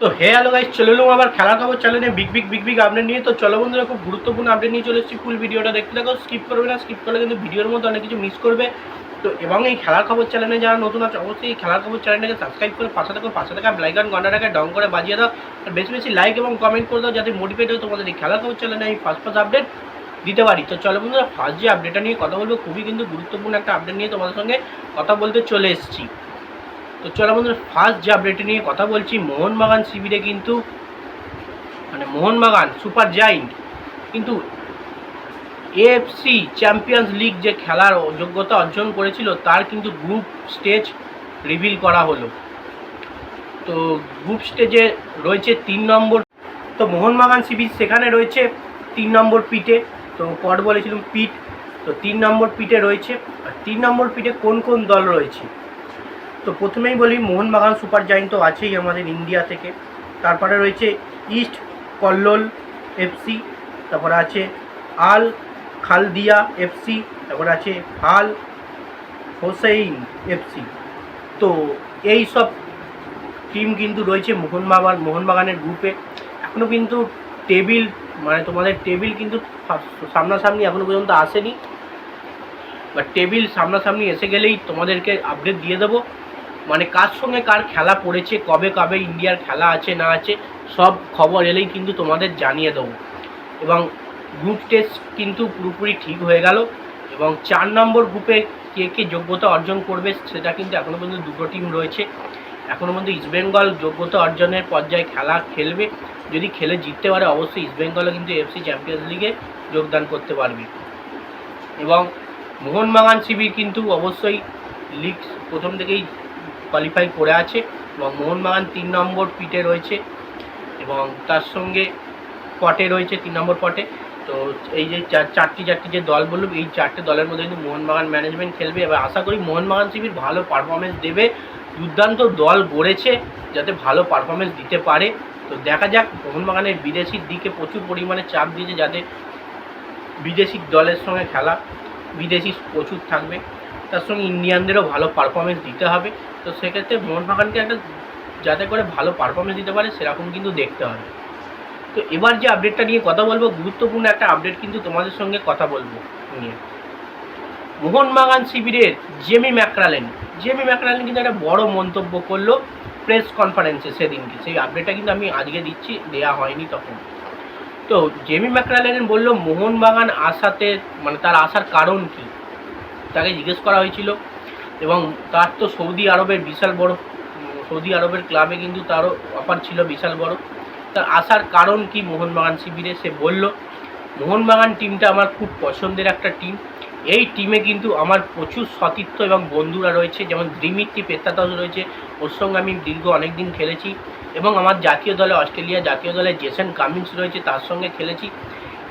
তো হে hello guys চলে এলাম আবার খেলার খবর চ্যানেলে big big big big update নিয়ে। তো চলো বন্ধুরা, খুব গুরুত্বপূর্ণ আপডেট নিয়ে চলে এসেছি ফুল ভিডিওটা দেখতে থাকো স্কিপ করবে না স্কিপ করলে কিন্তু ভিডিওর মধ্যে অনেক কিছু মিস করবে। তো এবং এই খেলার খবর চ্যানেলে যারা নতুন আছে, অবশ্যই এই খেলার খবর চ্যানেলটাকে সাবস্ক্রাইব করে পাশে থাকো, পাশে থাকা ব্লাইকন ঘন্টাটাকে ডং করে বাজিয়ে দাও। আর বেশি বেশি লাইক এবং কমেন্ট করে দাও, যাতে মোটিভেট হয় তোমাদের এই খেলার খবর চ্যানেলে আমি ফার্স্ট ফার্স্ট আপডেট দিতে পারি। তো চলো বন্ধুরা ফার্স্ট যে আপডেটটা নিয়ে কথা বলব, খুবই কিন্তু গুরুত্বপূর্ণ একটা আপডেট নিয়ে তোমাদের সঙ্গে কথা বলতে চলে এসেছি। তো চলো বন্ধুরা ফার্স্ট যে আপডেটটা নিয়ে কথা বলছি, মোহনবাগান শিবিরে কিন্তু মানে মোহনবাগান সুপার জাইন্ট কিন্তু এএফসি চ্যাম্পিয়ন্স লিগ যে খেলার যোগ্যতা অর্জন করেছিল, তার কিন্তু গ্রুপ স্টেজ রিভিল করা হলো। তো গ্রুপ স্টেজে রয়েছে তিন নম্বর, তো মোহনবাগান শিবির সেখানে রয়েছে তিন নম্বর পিঠে, তো পট বলেছিলাম পিঠ, তো তিন নম্বর পিঠে রয়েছে, আর তিন নম্বর পিঠে কোন কোন দল রয়েছে? তো প্রথমেই বলি, মোহনবাগান সুপার জাইন্ট তো আছেই আমাদের ইন্ডিয়া থেকে। তারপরে রয়েছে ইস্ট কল্লোল এফসি তারপরে আছে আল খালদিয়া এফসি তারপরে আছে আল হোসেইন এফসি তো এই সব টিম কিন্তু রয়েছে মোহনবাগান, মোহনবাগানের গ্রুপে এখনও কিন্তু টেবিল মানে তোমাদের টেবিল কিন্তু সামনাসামনি এখনও পর্যন্ত আসেনি। বা টেবিল সামনাসামনি এসে গেলেই তোমাদেরকে আপডেট দিয়ে দেবো। মানে কার সঙ্গে কার খেলা পড়েছে, কবে কবে ইন্ডিয়ার খেলা আছে, না আছে, সব খবর এলেই কিন্তু তোমাদের জানিয়ে দেবো। এবং গ্রুপ টেস্ট কিন্তু পুরোপুরি ঠিক হয়ে গেল এবং চার নম্বর গ্রুপে কে কে যোগ্যতা অর্জন করবে সেটা কিন্তু এখনও পর্যন্ত দুটো টিম রয়েছে। এখনও পর্যন্ত ইস্টবেঙ্গল যোগ্যতা অর্জনের পর্যায়ে খেলা খেলবে। যদি খেলে জিততে পারে, অবশ্যই ইস্টবেঙ্গলও কিন্তু এফসি চ্যাম্পিয়ন্স লিগে যোগদান করতে পারবে। এবং মোহনবাগান শিবির কিন্তু অবশ্যই লিগ প্রথম থেকেই কোয়ালিফাই করে আছে এবং মোহনবাগান তিন নম্বর পিটে রয়েছে এবং তার সঙ্গে পটে রয়েছে তিন নম্বর পটে তো এই যে চার- চারটি চারটি যে দল বললাম এই চারটে দলের মধ্যে কিন্তু মোহনবাগান ম্যানেজমেন্ট খেলবে। এবার আশা করি মোহনবাগান শিবির ভালো পারফরমেন্স দেবে। দুর্দান্ত দল গড়েছে যাতে ভালো পারফরমেন্স দিতে পারে। তো দেখা যাক, মোহনবাগানের বিদেশির দিকে প্রচুর পরিমাণে চাপ দিয়েছে যাতে বিদেশি দলের সঙ্গে খেলা, বিদেশি প্রচুর থাকবে। তার সঙ্গে ইন্ডিয়ানদেরও ভালো পারফরমেন্স দিতে হবে। তো সেক্ষেত্রে মোহনবাগানকে একটা যাতে করে ভালো পারফরমেন্স দিতে পারে, সেরকম কিন্তু দেখতে হবে। তো এবার যে আপডেটটা নিয়ে কথা বলব, গুরুত্বপূর্ণ একটা আপডেট কিন্তু তোমাদের সঙ্গে কথা বলব নিয়ে। মোহনবাগান শিবিরের জেমি ম্যাকরালেন জেমি ম্যাকরালেন কিন্তু একটা বড় মন্তব্য করল প্রেস কনফারেন্সে সেদিনকে। সেই আপডেটটা কিন্তু আমি আজকে দিচ্ছি, দেয়া হয়নি তখন। তো জেমি ম্যাকরালেন বলল মোহনবাগান আসাতে মানে তার আসার কারণ কি? তাকে জিজ্ঞেস করা হয়েছিল এবং তার তো সৌদি আরবের বিশাল বড়, সৌদি আরবের ক্লাবে কিন্তু তারও অফার ছিল বিশাল বড়। তার আসার কারণ কি মোহনবাগান শিবিরে? সে বলল, মোহনবাগান টিমটা আমার খুব পছন্দের একটা টিম এই টিমে কিন্তু আমার প্রচুর সতীর্থ এবং বন্ধুরা রয়েছে, যেমন দ্রিমিত্রি পেত্তাতাস রয়েছে, ওর সঙ্গে আমি দীর্ঘ অনেক দিন খেলেছি এবং আমার জাতীয় দলে অস্ট্রেলিয়া জাতীয় দলে জেসন কামিন্স রয়েছে, তার সঙ্গে খেলেছি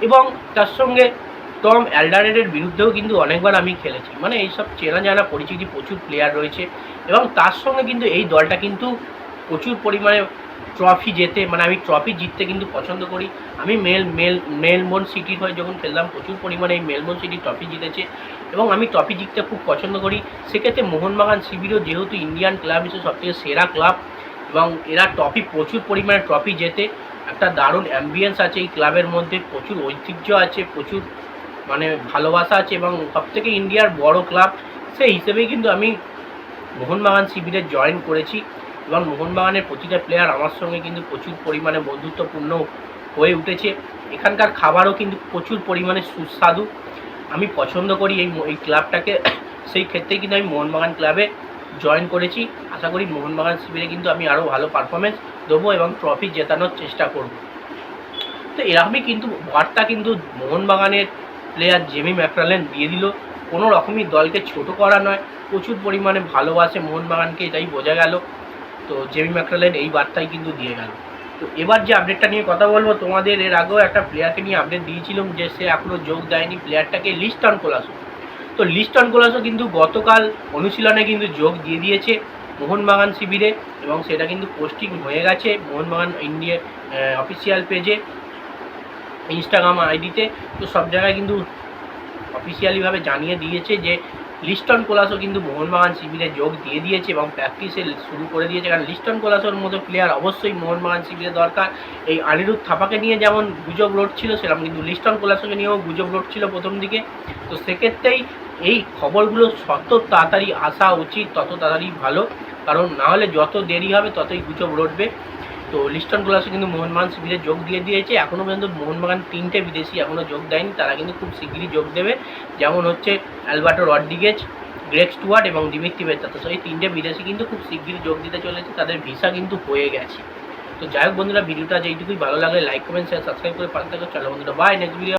এবং তার সঙ্গে টম অ্যালডারেডের বিরুদ্ধেও কিন্তু অনেকবার আমি খেলেছি। মানে এইসব চেনা জানা পরিচিতি প্রচুর প্লেয়ার রয়েছে এবং তার সঙ্গে কিন্তু এই দলটা কিন্তু প্রচুর পরিমাণে ট্রফি জেতে মানে আমি ট্রফি জিততে কিন্তু পছন্দ করি। আমি মেল মেল, মেলবোর্ন সিটির হয়ে যখন খেললাম প্রচুর পরিমাণে এই মেলবোর্ন সিটি ট্রফি জিতেছে এবং আমি ট্রফি জিততে খুব পছন্দ করি। সেক্ষেত্রে মোহনবাগান শিবিরও যেহেতু ইন্ডিয়ান ক্লাব হিসেবে সবথেকে সেরা ক্লাব এবং এরা ট্রফি প্রচুর পরিমাণে ট্রফি জেতে, একটা দারুণ অ্যাম্বিয়েন্স আছে এই ক্লাবের মধ্যে, প্রচুর ঐতিহ্য আছে, প্রচুর মানে ভালোবাসা আছে এবং সবথেকে ইন্ডিয়ার বড় ক্লাব, সেই হিসেবেই কিন্তু আমি মোহনবাগান শিবিরে জয়েন করেছি এবং মোহনবাগানের প্রতিটা প্লেয়ার আমার সঙ্গে কিন্তু প্রচুর পরিমাণে বন্ধুত্বপূর্ণ হয়ে উঠেছে। এখানকার খাবারও কিন্তু প্রচুর পরিমাণে সুস্বাদু। আমি পছন্দ করি এই এই ক্লাবটাকে সেই ক্ষেত্রে কিন্তু আমি মোহনবাগান ক্লাবে জয়েন করেছি। আশা করি মোহনবাগান শিবিরে কিন্তু আমি আরও ভালো পারফরমেন্স দেবো এবং ট্রফি জেতানোর চেষ্টা করব। তো এরকমই কিন্তু বার্তা কিন্তু মোহনবাগানের প্লেয়ার জেমি ম্যাকরালেন দিয়ে দিল। কোনো রকমই দলকে ছোট করা নয়, প্রচুর পরিমাণে ভালোবাসে মোহনবাগানকে এটাই বোঝা গেল। তো জেমি ম্যাকরালেন এই বার্তাই কিন্তু দিয়ে গেল। তো এবার যে আপডেটটা নিয়ে কথা বলব, তোমাদের এর আগেও একটা প্লেয়ারকে নিয়ে আপডেট দিয়েছিলাম যে সে এখনও যোগ দেয়নি। প্লেয়ারটাকে লিস্টন কোলাসো তো লিস্টন কোলাসো কিন্তু গতকাল অনুশীলনে কিন্তু যোগ দিয়ে দিয়েছে মোহনবাগান শিবিরে এবং সেটা কিন্তু পোস্টিং হয়ে গেছে মোহনবাগান ইন্ডিয়া অফিসিয়াল পেজে ইনস্টাগ্রাম আইডিতে তো সব জায়গায় কিন্তু অফিসিয়ালিভাবে জানিয়ে দিয়েছে যে লিস্টন কোলাসও কিন্তু মোহনবাগান শিবিরে যোগ দিয়ে দিয়েছে এবং প্র্যাকটিসে শুরু করে দিয়েছে। কারণ লিস্টন কোলাসোর মতো প্লেয়ার অবশ্যই মোহনবাগান শিবিরে দরকার। এই অনিরুদ্ধ থাপাকে নিয়ে যেমন গুজব ছিল সেরকম কিন্তু লিস্টন কোলাসোকে নিয়েও গুজব ছিল প্রথম দিকে। তো সেক্ষেত্রেই এই খবরগুলো যত তাড়াতাড়ি আসা উচিত, তত তাড়াতাড়ি ভালো। কারণ না হলে যত দেরি হবে ততই গুজব রটবে। তো লিস্টন গ্লাসও কিন্তু মোহনবাগান শিবিরে যোগ দিয়ে দিয়েছে। এখনও পর্যন্ত মোহনবাগান তিনটে বিদেশি এখনও যোগ দেয়নি। তারা কিন্তু খুব শিগগিরই যোগ দেবে। যেমন হচ্ছে অ্যালবার্টো রড্রিগেজ গ্রেক স্টুয়ার্ট এবং দিমিত্রি বেতাতো এই তিনটে বিদেশি কিন্তু খুব শিগগিরই যোগ দিতে চলেছে। তাদের ভিসা কিন্তু হয়ে গেছে। তো যাই হোক বন্ধুরা, ভিডিওটা যেইটুকুই ভালো লাগে লাইক কমেন্ট শেয়ার সাবস্ক্রাইব করে পাশে থাকো। চলো বন্ধুরা বাই নেক্সট ভিডিও